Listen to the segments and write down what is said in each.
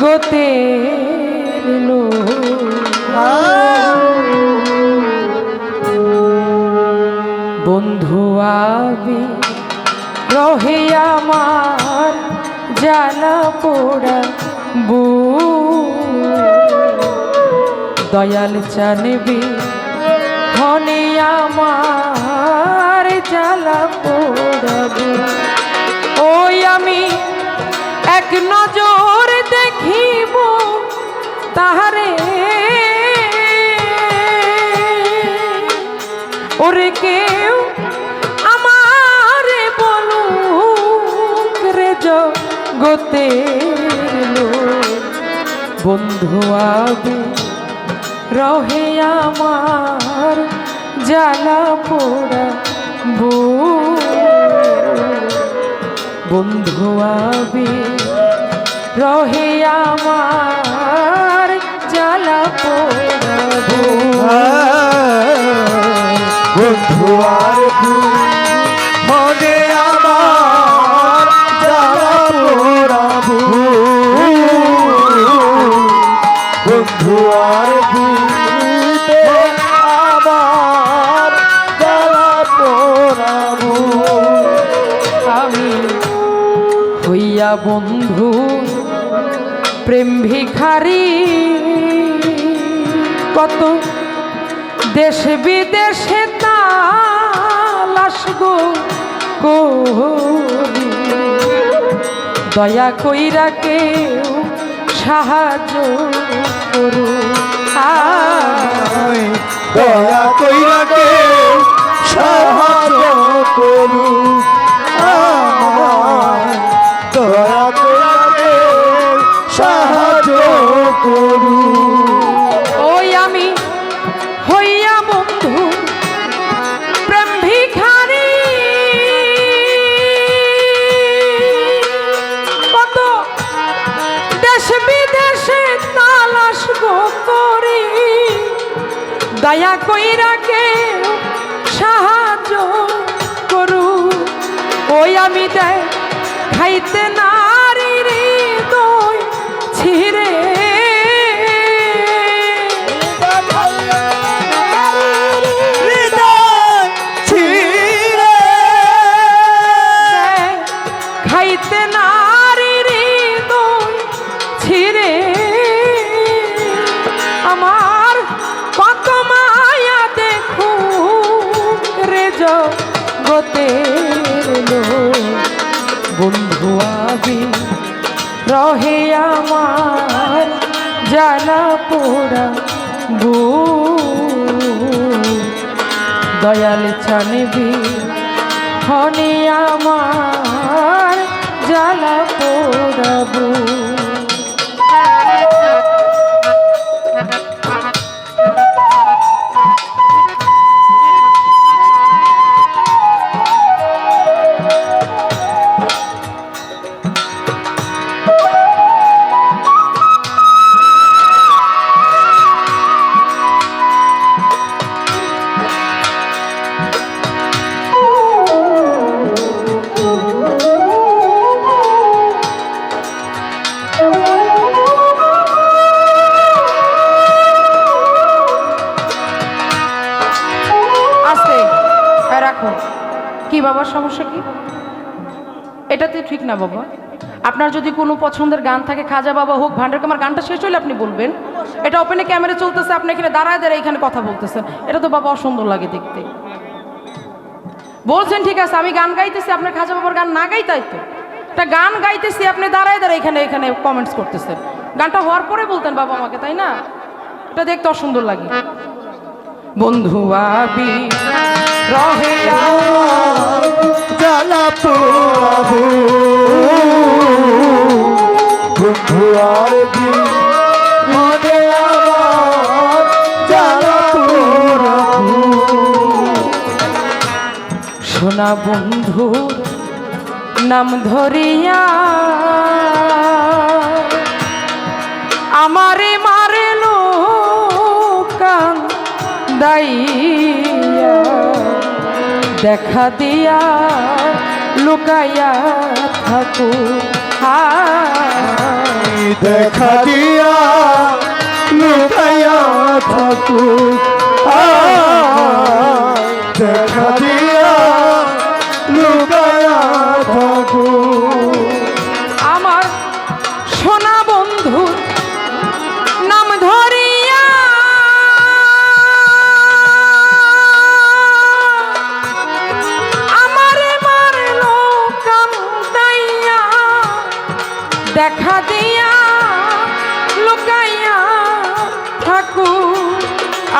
গোতে বন্ধু আবি, রহে আমার জানা পোড়া বু দয়াল চানবি হনে আমার জ্বালা পোড়াবু ওই আমি এক নজর দেখিব তাহারে। ওরে কেউ আমারে বলুক রে জগতে বন্ধু আবে, রহে আমার জ্বালা পোড়া বন্ধু আবে রহে আমার জ্বালা পোড়া বু বন্ধু আর মনে আমার জ্বালা পোড়াবো বন্ধু আর আমার জ্বালা পোড়াবো আমি হইয়া বন্ধু প্রেম ভিখারি, কত দেশ বিদেশে তালাশ গো। দয়া কইরা কেউ সাহায্য করু দয়া কইরাকে সাহায্য করু করু। ওই আমি, হইয়া বন্ধু প্রেম ভিখারি কত দেশ বিদেশে তালাশ করি। দয়া কইরা কেউ সাহায্য করু। ওই আমি দেয় খাইতে নারী হৃদয় ছিঁড়ে বন্ধু আবি রহে আমার জানা পোড়া বু দয়াল ছানবি হনে আমার জ্বালা পোড়াবো আস্তে বাবার সমস্যা কি? এটাতে ঠিক না বাবা। আপনার যদি কোনো পছন্দের গান থাকে, খাজা বাবা হোক, ভান্ডার কামার গানটা শেষ হলে আপনি বলবেন। এটা ওপেনে ক্যামেরা চলতেছে, আপনি এখানে দাঁড়ায় দাঁড়ায় এখানে কথা বলতেছেন। এটা তো বাবা অসুন্দর লাগে দেখতে। বলছেন, ঠিক আছে, আমি গান গাইতেছি, আপনার খাজা বাবার গান না গাই তাই তো? একটা গান গাইতেছি, আপনি দাঁড়ায় দাঁড়ায় এখানে এখানে কমেন্টস করতেছেন। গানটা হওয়ার পরে বলতেন বাবা আমাকে, তাই না? এটা দেখতে অসুন্দর লাগে। বন্ধু আবি রহে আমার জ্বালা পোড়াবো বন্ধু মনে সোনা বন্ধুর নাম ধরিয়া আমারে মারে কান দাইয়া। দেখা দিয়া লুকাইয়া থাকু দেখা দিয়া লুকাইয়া থাকু দেখা দিয়া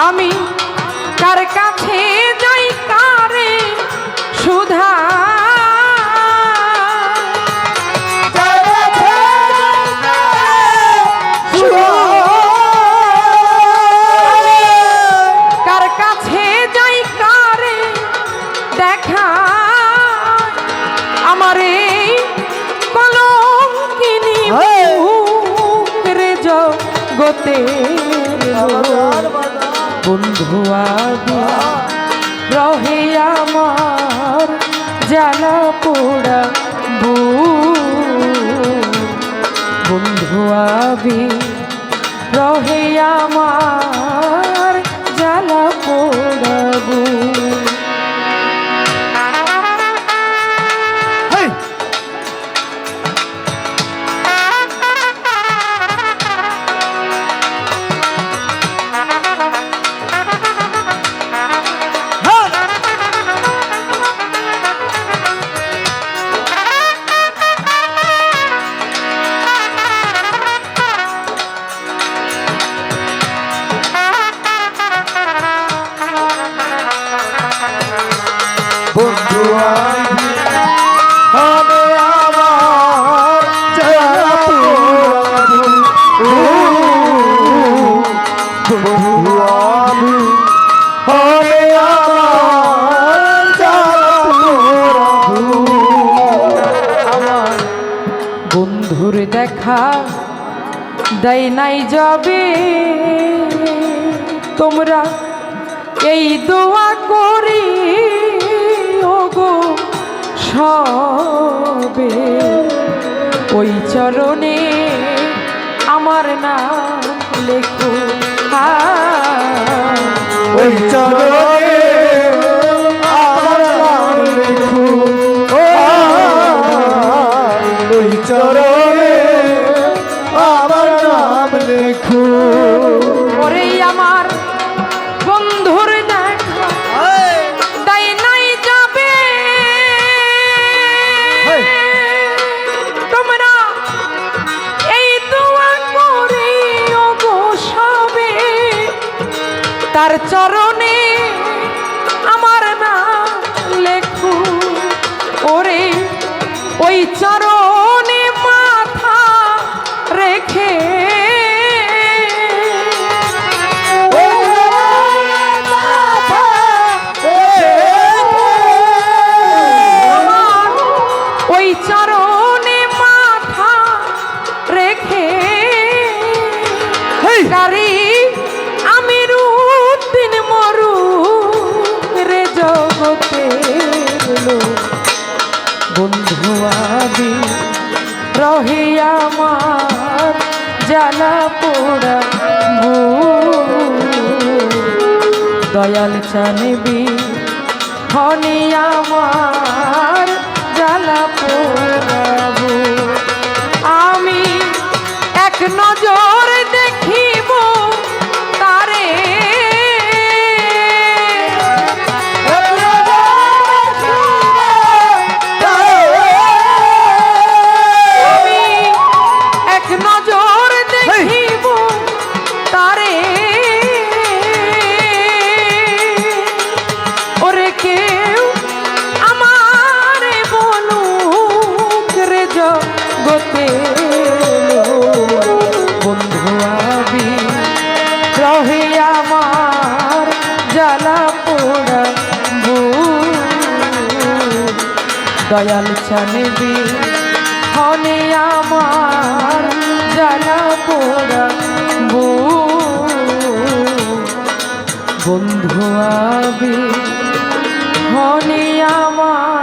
আমি কার কাছে যাই কারে সুধা। কার বন্ধু আদি রহে আমার জ্বালা পোড়া বন্ধু আবি রহে আমার দেখা দেয় নাই যাবে। তোমরা এই দোয়া করি, ওগো সবে। ওই চরণে আমার নাম লেখো। ওই চরণে ওই জ্বালা পোড়া দয়াল চানবি হনি আমার জ্বালা পোড়াবো আমি এক নজর জগতে বন্ধু আবি রহে আমার জ্বালা পোড়া দয়াল চানবি হনে আমার জ্বালা পোড়া বন্ধু আবি আমার